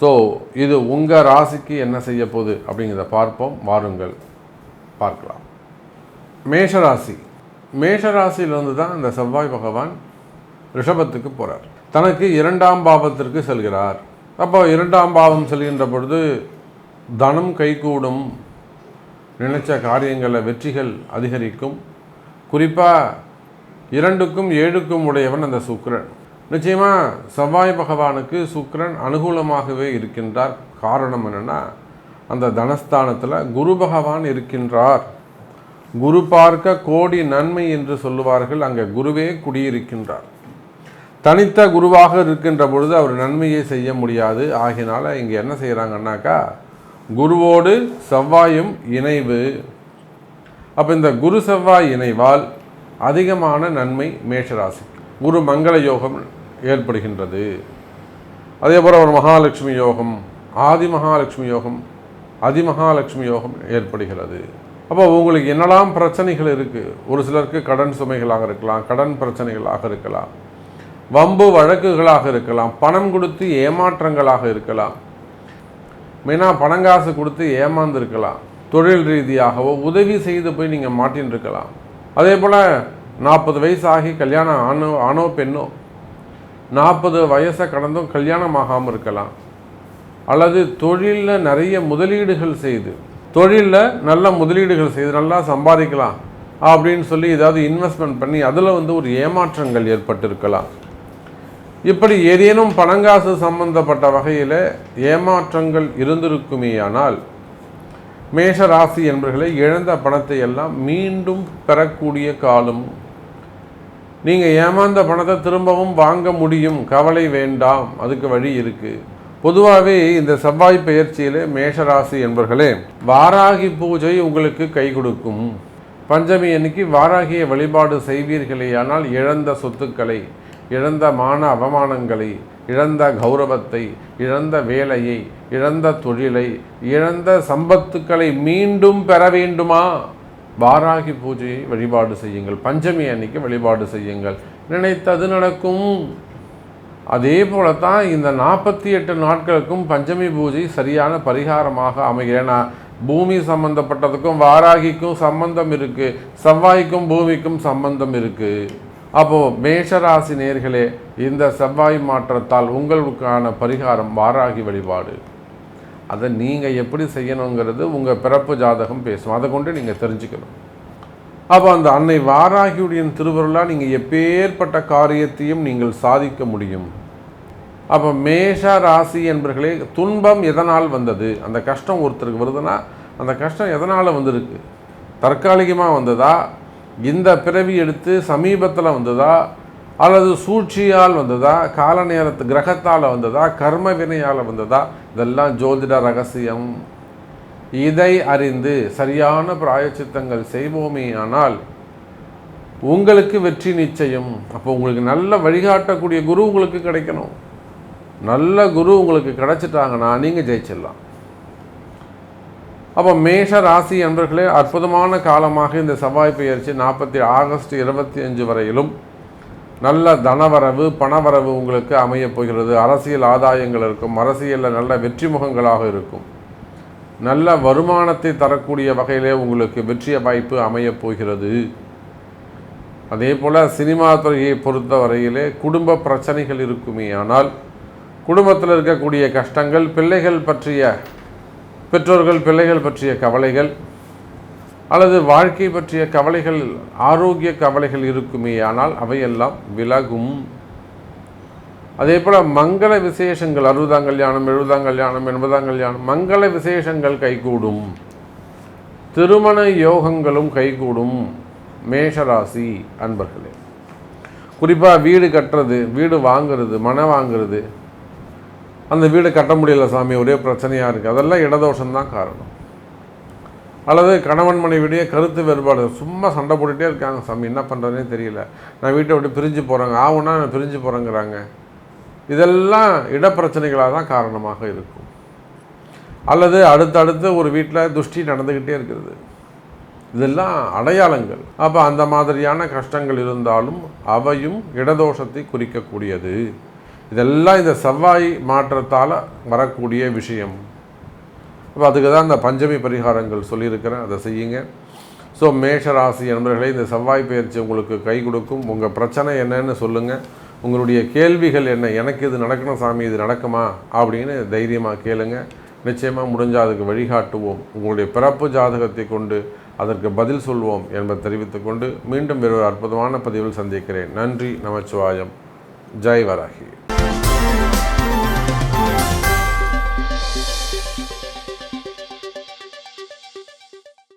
So இது உங்கள் ராசிக்கு என்ன செய்ய போகுது அப்படிங்கிறத பார்ப்போம். வாருங்கள். பார்க்கலாம். மேஷராசி. மேஷராசியிலிருந்து தான் இந்த செவ்வாய் பகவான் ரிஷபத்துக்கு போகிறார் தனக்கு இரண்டாம் பாவத்திற்கு செல்கிறார். அப்போ இரண்டாம் பாவம் செல்கின்ற பொழுது தனம் கைகூடும். நினைச்ச காரியங்களில் வெற்றிகள் அதிகரிக்கும். குறிப்பாக இரண்டுக்கும் ஏழுக்கும் உடையவன் அந்த சுக்கரன். நிச்சயமாக செவ்வாய் பகவானுக்கு சுக்கரன் அனுகூலமாகவே இருக்கின்றார். காரணம் என்னென்னா அந்த தனஸ்தானத்தில் குரு பகவான் இருக்கின்றார். குரு பார்க்க கோடி நன்மை என்று சொல்லுவார்கள். அங்கே குருவே குடியிருக்கின்றார். தனித்த குருவாக இருக்கின்ற பொழுது அவர் நன்மையை செய்ய முடியாது. ஆகினால இங்கே என்ன செய்கிறாங்கன்னாக்கா குருவோடு செவ்வாயும் இணைவு. அப்போ இந்த குரு செவ்வாய் இணைவால் அதிகமான நன்மை மேஷராசி. குரு மங்கள யோகம் ஏற்படுகின்றது. அதே போல் ஒரு மகாலட்சுமி யோகம் ஆதி மகாலட்சுமி யோகம் அதிமகாலட்சுமி யோகம் ஏற்படுகிறது. அப்போ உங்களுக்கு என்னெல்லாம் பிரச்சனைகள் இருக்குது ஒரு சிலருக்கு கடன் சுமைகளாக இருக்கலாம் கடன் பிரச்சனைகளாக இருக்கலாம் வம்பு வழக்குகளாக இருக்கலாம் பணம் கொடுத்து ஏமாற்றங்களாக இருக்கலாம் மெயினாக பணங்காசு கொடுத்து ஏமாந்துருக்கலாம் தொழில் ரீதியாகவோ உதவி செய்து போய் நீங்கள் மாட்டின்னு இருக்கலாம் அதே போல் நாற்பது வயசு ஆகி கல்யாணம் ஆணோ ஆணோ பெண்ணோ நாற்பது வயசை கடந்தும் கல்யாணம் ஆகாமல் இருக்கலாம். அல்லது தொழிலில் நிறைய முதலீடுகள் செய்து தொழிலில் நல்ல முதலீடுகள் செய்து நல்லா சம்பாதிக்கலாம் அப்படின்னு சொல்லி ஏதாவது இன்வெஸ்ட்மெண்ட் பண்ணி அதில் வந்து ஒரு ஏமாற்றங்கள் ஏற்பட்டிருக்கலாம். இப்படி ஏதேனும் பணங்காசு சம்பந்தப்பட்ட வகையில் ஏமாற்றங்கள் இருந்திருக்குமேயானால் மேஷ ராசி என்பர்களை இழந்த பணத்தை எல்லாம் மீண்டும் பெறக்கூடிய காலம் நீங்கள் ஏமாந்த பணத்தை திரும்பவும் வாங்க முடியும். கவலை வேண்டாம். அதுக்கு வழி இருக்குது பொதுவாகவே இந்த செவ்வாய் பெயர்ச்சியில் மேஷராசி என்பர்களே வாராகி பூஜை உங்களுக்கு கை கொடுக்கும். பஞ்சமி அன்னைக்கு வாராகிய வழிபாடு செய்வீர்களேயானால் இழந்த சொத்துக்களை இழந்த மான அவமானங்களை இழந்த கௌரவத்தை இழந்த வேலையை இழந்த தொழிலை இழந்த சம்பத்துக்களை மீண்டும் பெற வேண்டுமா? வாராகி பூஜையை வழிபாடு செய்யுங்கள். பஞ்சமி அன்னைக்கு வழிபாடு செய்யுங்கள். நினைத்தது நடக்கும். அதே போல தான் இந்த நாற்பத்தி எட்டு நாட்களுக்கும் பஞ்சமி பூஜை சரியான பரிகாரமாக அமைகிறேன் பூமி சம்பந்தப்பட்டதுக்கும் வாராகிக்கும் சம்பந்தம் இருக்குது செவ்வாய்க்கும் பூமிக்கும் சம்பந்தம் இருக்குது அப்போது மேஷராசி நேர்களே இந்த செவ்வாய் மாற்றத்தால் உங்களுக்கான பரிகாரம் வாராகி வழிபாடு. அதை நீங்கள் எப்படி செய்யணுங்கிறது உங்கள் பிறப்பு ஜாதகம் பேசும். அதை கொண்டு நீங்கள் தெரிஞ்சுக்கணும். அப்போ அந்த அன்னை வாராகியுடைய திருவருளாக நீங்கள் எப்பேற்பட்ட காரியத்தையும் நீங்கள் சாதிக்க முடியும். அப்போ மேஷ ராசி என்பர்களே துன்பம் எதனால் வந்தது? அந்த கஷ்டம் ஒருத்தருக்கு வருதுன்னா அந்த கஷ்டம் எதனால் வந்திருக்கு? தற்காலிகமாக வந்ததா? இந்த பிறவி எடுத்து சமீபத்தில் வந்ததா? அல்லது சூழ்ச்சியால் வந்ததா கால நேரத்து கிரகத்தால் வந்ததா கர்ம வினையால் வந்ததா? இதெல்லாம் ஜோதிட ரகசியம். இதை அறிந்து சரியான பிராயச்சித்தங்கள் செய்வோமே ஆனால் உங்களுக்கு வெற்றி நிச்சயம். அப்போ உங்களுக்கு நல்ல வழிகாட்டக்கூடிய குரு உங்களுக்கு கிடைக்கணும். நல்ல குரு உங்களுக்கு கிடைச்சிட்டாங்கன்னா நீங்கள் ஜெயிச்சிடலாம். அப்போ மேஷ ராசி என்பர்களே அற்புதமான காலமாக இந்த செவ்வாய் பெயர்ச்சி நாற்பத்தி ஆகஸ்ட் இருபத்தி அஞ்சு வரையிலும் நல்ல தனவரவு பணவரவு உங்களுக்கு அமையப் போகிறது. அரசியல் ஆதாயங்கள் இருக்கும். அரசியலில் நல்ல வெற்றி முகங்களாக இருக்கும். நல்ல வருமானத்தை தரக்கூடிய வகையிலே உங்களுக்கு வெற்றிய வாய்ப்பு அமையப் போகிறது. அதே போல் சினிமா துறையை பொறுத்த வரையிலே குடும்ப பிரச்சனைகள் இருக்குமே. ஆனால் குடும்பத்தில் இருக்கக்கூடிய கஷ்டங்கள் பிள்ளைகள் பற்றிய பெற்றோர்கள் பிள்ளைகள் பற்றிய கவலைகள் அல்லது வாழ்க்கை பற்றிய கவலைகள் ஆரோக்கிய கவலைகள் இருக்குமே ஆனால் அவையெல்லாம் விலகும். அதே போல் மங்கள விசேஷங்கள் அறுபதாம் கல்யாணம் எழுபதாம் கல்யாணம் எண்பதாம் கல்யாணம் மங்கள விசேஷங்கள் கைகூடும். திருமண யோகங்களும் கைகூடும். மேஷராசி அன்பர்களே குறிப்பாக வீடு கட்டுறது வீடு வாங்கிறது மனை வாங்குறது அந்த வீடு கட்ட முடியல சாமி ஒரே பிரச்சனையாக இருக்குது அதெல்லாம் இடதோஷம்தான் காரணம். அல்லது கணவன் மனைவிடைய கருத்து வேறுபாடு. சும்மா சண்டை போட்டுகிட்டே இருக்காங்க. சாமி என்ன பண்ணுறதுனே தெரியல. நான் வீட்டை விட்டு பிரிஞ்சு போகிறாங்க ஆகுனா நான் பிரிஞ்சு போகிறேங்கிறாங்க இதெல்லாம் இடப்பிரச்சனைகளாக தான் காரணமாக இருக்கும். அல்லது அடுத்தடுத்து ஒரு வீட்டில் துஷ்டி நடந்துக்கிட்டே இருக்கிறது. இதெல்லாம் அடையாளங்கள். அப்போ அந்த மாதிரியான கஷ்டங்கள் இருந்தாலும் அவையும் இடதோஷத்தை குறிக்கக்கூடியது. இதெல்லாம் இந்த செவ்வாய் மாற்றத்தால் வரக்கூடிய விஷயம். அப்போ அதுக்கு தான் இந்த பஞ்சமி பரிகாரங்கள் சொல்லியிருக்கிறேன். அதை செய்யுங்க. ஸோ மேஷ ராசி நண்பர்களே இந்த செவ்வாய் பயிற்சி உங்களுக்கு கை கொடுக்கும். உங்கள் பிரச்சனை என்னன்னு சொல்லுங்கள் உங்களுடைய கேள்விகள் என்ன? எனக்கு இது நடக்கணும் சாமி இது நடக்குமா? அப்படின்னு தைரியமாக கேளுங்க. நிச்சயமாக முடிஞ்சால் அதுக்கு வழிகாட்டுவோம். உங்களுடைய பிறப்பு ஜாதகத்தை கொண்டு அதற்கு பதில் சொல்வோம் என்பதை தெரிவித்துக்கொண்டு மீண்டும் வேறு ஒரு அற்புதமான பதிவில் சந்திக்கிறேன். நன்றி நமச்சிவாயம். ஜெய் வராகி.